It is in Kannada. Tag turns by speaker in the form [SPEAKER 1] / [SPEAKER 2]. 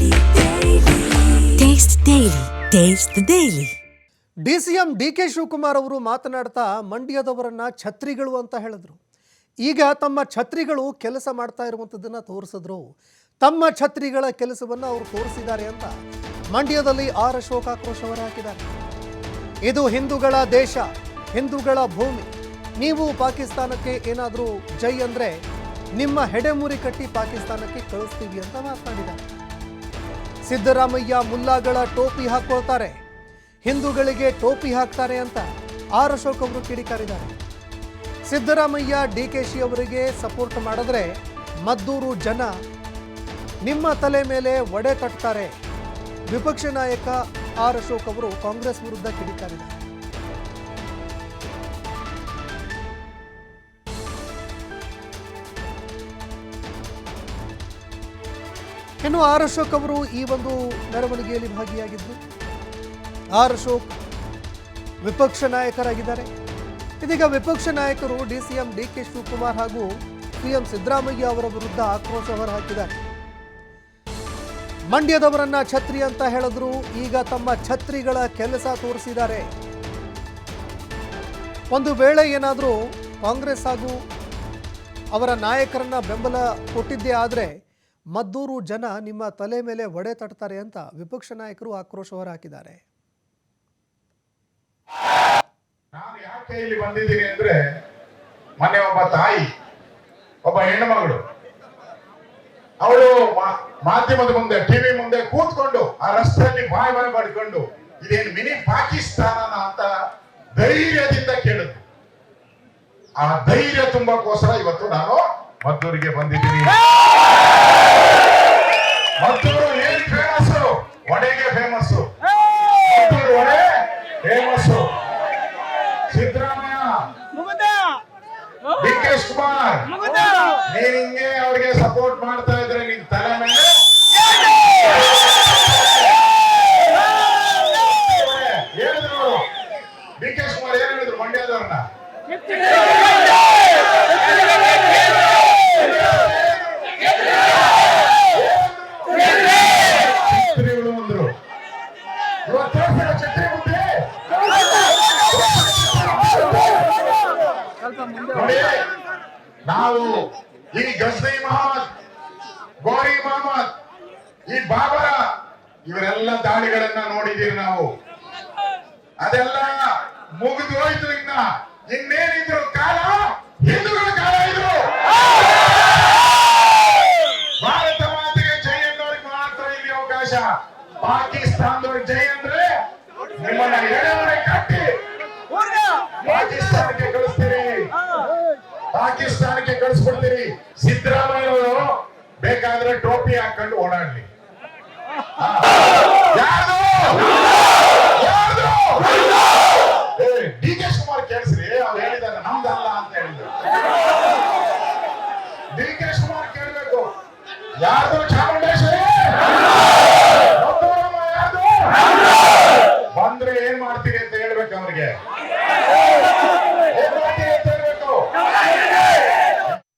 [SPEAKER 1] Daily. Taste the Daily.
[SPEAKER 2] D C M D K Shivakumar ಅವರು ಮಾತನಾಡ್ತಾ ಮಂಡ್ಯದವರನ್ನ ಛತ್ರಿಗಳು ಅಂತ ಹೇಳಿದ್ರು. ಈಗ ತಮ್ಮ ಛತ್ರಿಗಳು ಕೆಲಸ ಮಾಡ್ತಾ ಇರುವಂಥದ್ದನ್ನು ತೋರಿಸಿದ್ರು. ತಮ್ಮ ಛತ್ರಿಗಳ ಕೆಲಸವನ್ನು ಅವರು ತೋರಿಸಿದ್ದಾರೆ ಅಂತ ಮಂಡ್ಯದಲ್ಲಿ ಆರ್ ಅಶೋಕ್ ಅವರು ಹೊರಹಾಕಿದ್ದಾರೆ ಇದು ಹಿಂದೂಗಳ ದೇಶ, ಹಿಂದೂಗಳ ಭೂಮಿ. ನೀವು ಪಾಕಿಸ್ತಾನಕ್ಕೆ ಏನಾದರೂ ಜೈ ಅಂದರೆ ನಿಮ್ಮ ಹೆಡೆಮುರಿ ಕಟ್ಟಿ ಪಾಕಿಸ್ತಾನಕ್ಕೆ ಕಳಿಸ್ತೀವಿ ಅಂತ ಮಾತನಾಡಿದ್ದಾರೆ. ಸಿದ್ದರಾಮಯ್ಯ ಮುಲ್ಲಾಗಳ ಟೋಪಿ ಹಾಕೊಳ್ತಾರೆ. ಹಿಂದೂಗಳಿಗೆ ಟೋಪಿ ಹಾಕ್ತಾರೆ ಅಂತ ಆರ್ ಅಶೋಕ್ ಅವರು ಕಿಡಿಕಾರಿದ್ದಾರೆ. ಸಿದ್ದರಾಮಯ್ಯ ಡಿ ಕೆ ಶಿ ಅವರಿಗೆ ಸಪೋರ್ಟ್ ಮಾಡಿದ್ರೆ ಮದ್ದೂರು ಜನ ನಿಮ್ಮ ತಲೆ ಮೇಲೆ ಒಡೆ ತಟ್ತಾರೆ ವಿಪಕ್ಷ ನಾಯಕ ಆರ್ ಅಶೋಕ್ ಅವರು ಕಾಂಗ್ರೆಸ್ ವಿರುದ್ಧ ಕಿಡಿಕಾರಿದ್ದಾರೆ. ಇನ್ನು ಆರ್ ಅಶೋಕ್ ಅವರು ಈ ಒಂದು ಮೆರವಣಿಗೆಯಲ್ಲಿ ಭಾಗಿಯಾಗಿದ್ದು, ಆರ್ ಅಶೋಕ್ ವಿಪಕ್ಷ ನಾಯಕರಾಗಿದ್ದಾರೆ. ಇದೀಗ ವಿಪಕ್ಷ ನಾಯಕರು D C M, D K Shivakumar ಹಾಗೂ ಸಿಎಂ ಸಿದ್ದರಾಮಯ್ಯ ಅವರ ವಿರುದ್ಧ ಆಕ್ರೋಶ ಹೊರಹಾಕಿದ್ದಾರೆ. ಮಂಡ್ಯದವರನ್ನ ಛತ್ರಿ ಅಂತ ಹೇಳಿದ್ರು, ಈಗ ತಮ್ಮ ಛತ್ರಿಗಳ ಕೆಲಸ ತೋರಿಸಿದ್ದಾರೆ. ಒಂದು ವೇಳೆ ಏನಾದರೂ ಕಾಂಗ್ರೆಸ್ ಹಾಗೂ ಅವರ ನಾಯಕರನ್ನ ಬೆಂಬಲ ಕೊಟ್ಟಿದ್ದೇ ಆದರೆ ಮದ್ದೂರು ಜನ ನಿಮ್ಮ ತಲೆ ಮೇಲೆ ಒಡೆ ತಟ್ತಾರೆ ಅಂತ ವಿಪಕ್ಷ ನಾಯಕರು ಆಕ್ರೋಶ ಹೊರಹಾಕಿದ್ದಾರೆ.
[SPEAKER 3] ನಾನು ಯಾಕೆ ಇಲ್ಲಿ ಬಂದಿದ್ದೀನಿ ಅಂದ್ರೆ ಮೊನ್ನೆ ಒಬ್ಬ ತಾಯಿ, ಒಬ್ಬ ಹೆಣ್ಣುಮಗಳು, ಅವಳು ಮಾಧ್ಯಮದ ಮುಂದೆ ಟಿವಿ ಮುಂದೆ ಕೂತ್ಕೊಂಡು ಆ ರಸ್ತೆಯಲ್ಲಿ ಬಾಯಿ ಬಾಯಿ ಮಾಡಿಕೊಂಡು ಇದೇನು ಮಿನಿ ಪಾಕಿಸ್ತಾನ ಅಂತ ಧೈರ್ಯದಿಂದ ಕೇಳಿದ್ರು ಆ ಧೈರ್ಯ ತುಂಬಕ್ಕೋಸ್ಕರ ಇವತ್ತು ನಾನು ಮದ್ದೂರಿಗೆ ಬಂದಿದ್ದೀನಿ. ಮದ್ದೂರು ಏನ್ ಫೇಮಸ್ ವಡೆಗೆ ಫೇಮಸ್ ಮದ್ದೂರು ಒಡೆ famous Siddaramaiah. D K Shivakumar. ನೀನ್ ಹಿಂಗೆ ಅವ್ರಿಗೆ ಸಪೋರ್ಟ್ ಮಾಡ್ತಾ ಇದ್ರೆ ನಿನ್ ತಲೆ ಮೇಲೆ ಹೇಳಿದ್ರು ಅವರು ಡಿ ಕೆ ಶಿವಕುಮಾರ್ ಏನ್ ಹೇಳಿದ್ರು ಮಂಡ್ಯದವ್ರನ್ನ ಛತ್ರಿಗಳು ಅಂದ್ರು ಇವತ್ತು ತೋರ್ಸಿರೋ ಛತ್ರಿ ಮುಂದೆ ನೋಡಿ ನಾವು ಈ ಗಜ್ನಿ ಮಹಮ್ಮದ್, ಗೋರಿ ಮಹಮ್ಮದ್, ಈ ಬಾಬರ, ಇವರೆಲ್ಲ ದಾಳಿಗಳನ್ನ ನೋಡಿದೀವಿ ನಾವು. ಅದೆಲ್ಲ ಮುಗಿದು ಹೋಯ್ತು ಇನ್ನ ಇನ್ನೇನಿದ್ರು ಕಾಲ? ಹಿಂದೂಗಳ ಕಾಲ ಇದ್ರು ಭಾರತ ಮಾತೆಗೆ ಜೈ ಅನ್ನೋರಿಗೆ ಮಾತ್ರ ಇಲ್ಲಿ ಅವಕಾಶ. ಪಾಕಿಸ್ತಾನದ ಜೈ ಅಂದ್ರೆ ನಿಮ್ಮನ್ನ ಎಳೆವರೆ ಕಟ್ಟಿ. ಪಾಕಿಸ್ತಾನಕ್ಕೆ ಕಳಿಸ್ತೀರಿ. ಪಾಕಿಸ್ತಾನಕ್ಕೆ ಕಳಿಸ್ಬಿಡ್ತೀರಿ ಸಿದ್ದರಾಮಯ್ಯವರು ಬೇಕಾದ್ರೆ ಟೋಪಿ ಹಾಕೊಂಡು ಓಡಾಡ್ಲಿ. ಡಿ ಕೆ ಶಿವಕುಮಾರ್ ಕೇಳಿಸ್ರಿ. ಅವ್ರು ಹೇಳಿದಾಗ ನಮ್ದಲ್ಲ ಅಂತ ಹೇಳಿದ್ರು. ಡಿ ಕೆ ಶಿವಕುಮಾರ್ ಕೇಳಬೇಕು. ಯಾರ್ದು? Yeah.